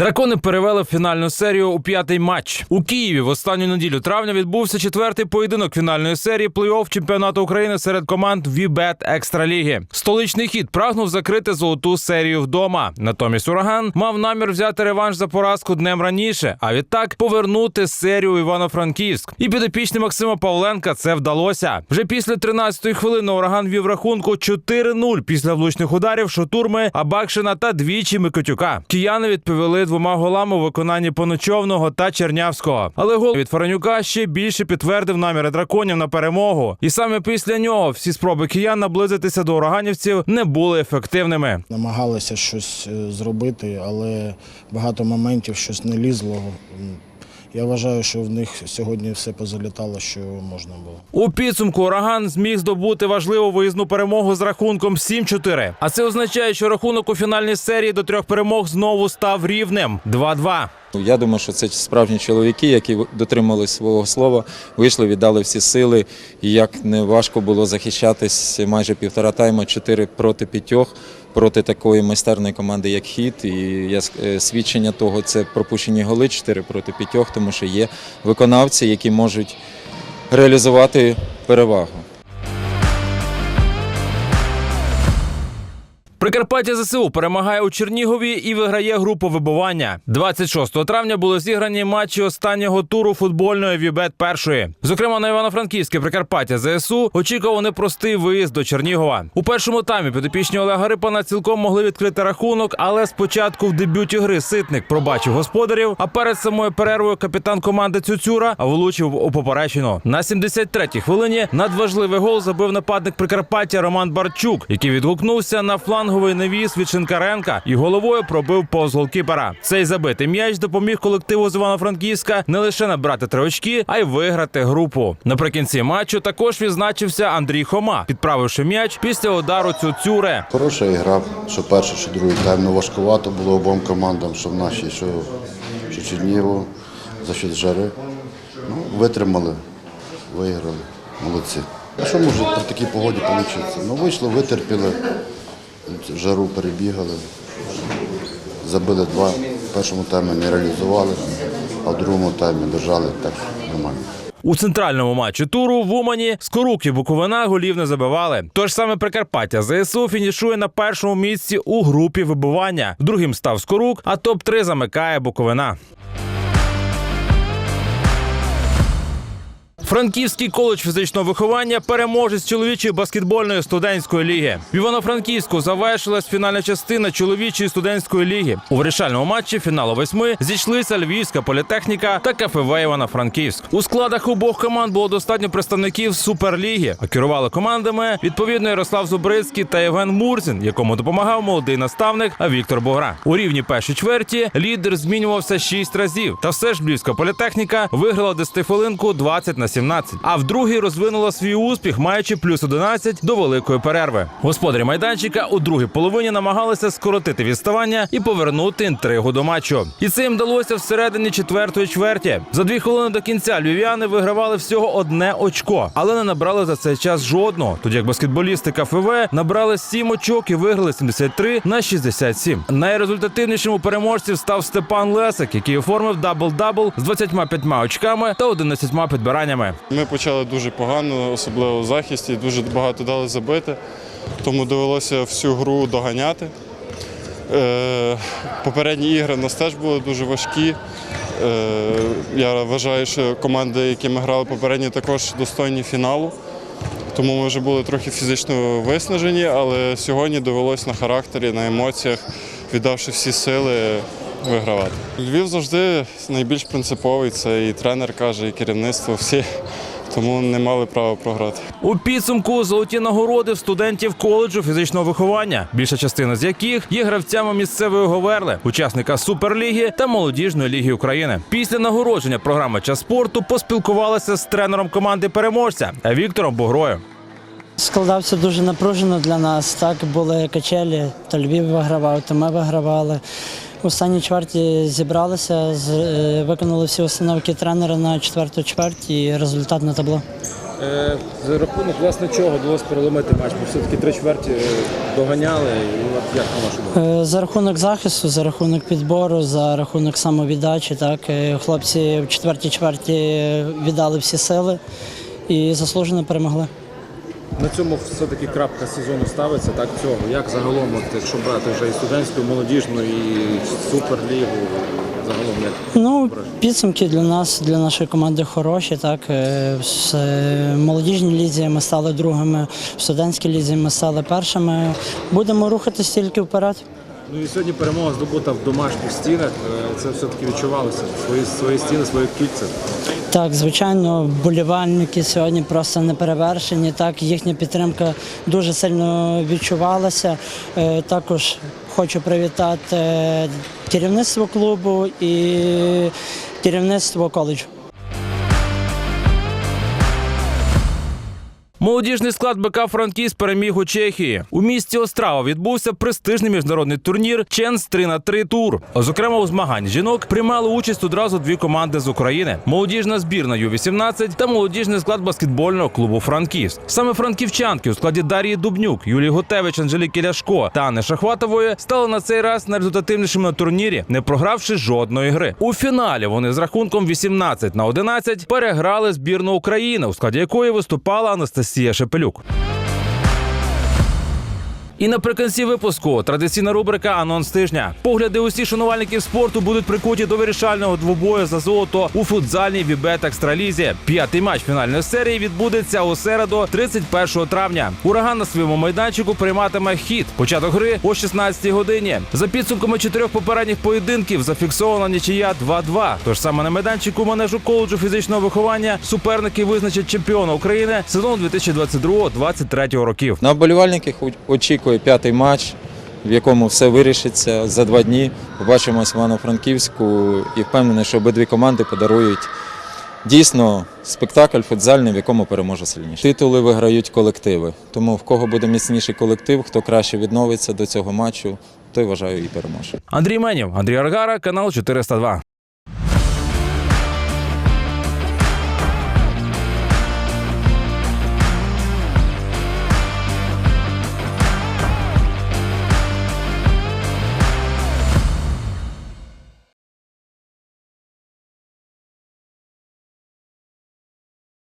Дракони перевели фінальну серію у п'ятий матч. У Києві в останню неділю травня відбувся четвертий поєдинок фінальної серії плей-офф чемпіонату України серед команд Вібет Екстраліги. Столичний хід прагнув закрити золоту серію вдома. Натомість ураган мав намір взяти реванш за поразку днем раніше, а відтак повернути серію Івано-Франківськ. І підопічний Максима Павленка це вдалося. Вже після 13-ї хвилини ураган вів рахунку 4-0 після влучних ударів Шотурми, Абакшина та двічі Микотюка. Кияни відповіли двома голами у виконанні Поночовного та Чернявського. Але гол від Фаранюка ще більше підтвердив наміри драконів на перемогу. І саме після нього всі спроби киян наблизитися до ураганівців не були ефективними. Намагалися щось е, зробити, але багато моментів щось не лізло. Я вважаю, що в них сьогодні все позалітало, що можна було. У підсумку ураган зміг здобути важливу виїзну перемогу з рахунком 7-4. А це означає, що рахунок у фінальній серії до трьох перемог знову став рівним 2-2. Я думаю, що це справжні чоловіки, які дотримали свого слова, вийшли, віддали всі сили. І як не важко було захищатись майже півтора тайма, 4 проти п'ятьох, проти такої майстерної команди, як хід. І я е, свідчення того це пропущені голи 4 проти п'ятьох, тому що є виконавці, які можуть реалізувати перевагу. Прикарпаття ЗСУ перемагає у Чернігові і виграє групу вибування. 26 травня були зіграні матчі останнього туру футбольної Вібет першої. Зокрема, на Івано-Франківське Прикарпаття ЗСУ очікував непростий виїзд до Чернігова. У першому таймі підопічні Олега Рипана цілком могли відкрити рахунок, але спочатку в дебюті гри ситник пробачив господарів. А перед самою перервою капітан команди Цюцюра влучив у поперечину. На 73-й хвилині надважливий гол забив нападник Прикарпаття Роман Барчук, який відгукнувся на фланговий навіс від Шинкаренка і головою пробив повз голкіпера. Цей забитий м'яч допоміг колективу з Івано-Франківська не лише набрати три очки, а й виграти групу. Наприкінці матчу також відзначився Андрій Хома, підправивши м'яч після удару Цюцюре. Хороша ігра, що перший, що другий тайм. Ну, важкувато було обом командам, що в нашій, що, що Чернігову, за счет жари. Ну, витримали, виграли. Молодці. А що може при такій погоді вийти? Ну, вийшло, витерпіли, жару перебігали, забили два. В першому таймі не реалізували, а в другому таймі держали так нормально. У центральному матчі туру в Умані Скорук Буковина голів не забивали. Тож саме Прикарпаття ЗСУ фінішує на першому місці у групі вибивання. Другим став Скорук, а топ 3 замикає Буковина. Франківський коледж фізичного виховання переможець чоловічої баскетбольної студентської ліги. В Івано-Франківську завершилась фінальна частина чоловічої студентської ліги. У вирішальному матчі фіналу восьми зійшлися Львівська політехніка та КФВ Івано-Франківськ. У складах обох команд було достатньо представників суперліги. А керували командами відповідно Ярослав Зубрицький та Євген Мурзін, якому допомагав молодий наставник Віктор Богра. У рівні першої чверті лідер змінювався шість разів. Та все ж Львівська політехніка виграла 10 хвилинку 20 на 17. А в другій розвинула свій успіх, маючи плюс 11 до великої перерви. Господарі майданчика у другій половині намагалися скоротити відставання і повернути інтригу до матчу. І це їм вдалося всередині четвертої чверті. За дві хвилини до кінця львів'яни вигравали всього одне очко, але не набрали за цей час жодного. Тоді як баскетболісти КФВ набрали 7 очок і виграли 73 на 67. Найрезультативнішим у переможців став Степан Лесик, який оформив дабл-дабл з 25 очками та 11 підбираннями. Ми почали дуже погано, особливо в захисті, дуже багато дали забити, тому довелося всю гру доганяти. Е, Попередні ігри в нас теж були дуже важкі. Е, Я вважаю, що команди, які ми грали попередні, також достойні фіналу. Тому ми вже були трохи фізично виснажені, але сьогодні довелося на характері, на емоціях, віддавши всі сили, вигравати. Львів завжди найбільш принциповий, це і тренер каже, і керівництво, всі, тому не мали права програти. У підсумку золоті нагороди в студентів коледжу фізичного виховання, більша частина з яких є гравцями місцевої говерли, учасника суперліги та молодіжної ліги України. Після нагородження програми час спорту поспілкувалися з тренером команди переможця Віктором Бугрою. Складався дуже напружено для нас. Так були качелі, то Львів вигравав, то ми вигравали. Останній чверті зібралися, е, виконали всі установки тренера на четверту чверть і результат на табло. Е, За рахунок власне чого вдалося переломити матч? Бо все-таки три чверті е, доганяли. І як на вашу? За рахунок захисту, за рахунок підбору, за рахунок самовіддачі, так хлопці в четвертій чверті віддали всі сили і заслужено перемогли. На цьому все-таки крапка сезону ставиться, так цього. Як загалом, от, якщо брати вже і студентську, і молодіжну, і суперлігу, загалом як? Ну, підсумки для нас, для нашої команди хороші. Так Е, в молодіжній лізі ми стали другими, в студентській лізі ми стали першими. Будемо рухатись тільки вперед. Ну і сьогодні перемога здобута в домашніх стінах. Е, Це все-таки відчувалося. Свої, свої стіни, свої кільця. Так, звичайно, вболівальники сьогодні просто не перевершені. Так, їхня підтримка дуже сильно відчувалася. Е, Також хочу привітати е, керівництво клубу і керівництво коледжу. Молодіжний склад БК Франкіс переміг у Чехії. У місті Острава відбувся престижний міжнародний турнір Ченс 3 на 3 тур. Зокрема, у змаганні жінок приймали участь одразу дві команди з України: молодіжна збірна Ю-18 та молодіжний склад баскетбольного клубу Франківськ. Саме франківчанки у складі Дар'ї Дубнюк, Юлії Гутевич, Анжеліки Ляшко та Анни Шахватової стали на цей раз найрезультативнішими на турнірі, не програвши жодної гри. У фіналі вони з рахунком 18 на 11 переграли збірну України, у складі якої виступала Анастасія Шепелюк. І наприкінці випуску традиційна рубрика Анонс тижня. Погляди усіх шанувальників спорту будуть прикуті до вирішального двобою за золото у футзальній Вібет Екстралізі. П'ятий матч фінальної серії відбудеться у середу, 31 травня. Ураган на своєму майданчику прийматиме хід. Початок гри о 16 годині. За підсумками чотирьох попередніх поєдинків зафіксована нічия 2-2. Тож саме на майданчику манежу коледжу фізичного виховання суперники визначать чемпіона України сезону 2022-2023 років. На вболівальників очікує п'ятий матч, в якому все вирішиться за два дні. Побачимось в Івано-Франківську і впевнений, що обидві команди подарують дійсно спектакль футзальний, в якому переможе сильніше. Титули виграють колективи. Тому в кого буде міцніший колектив, хто краще відновиться до цього матчу, той вважаю і переможе. Андрій Менів, Андрій Аргара, канал 402.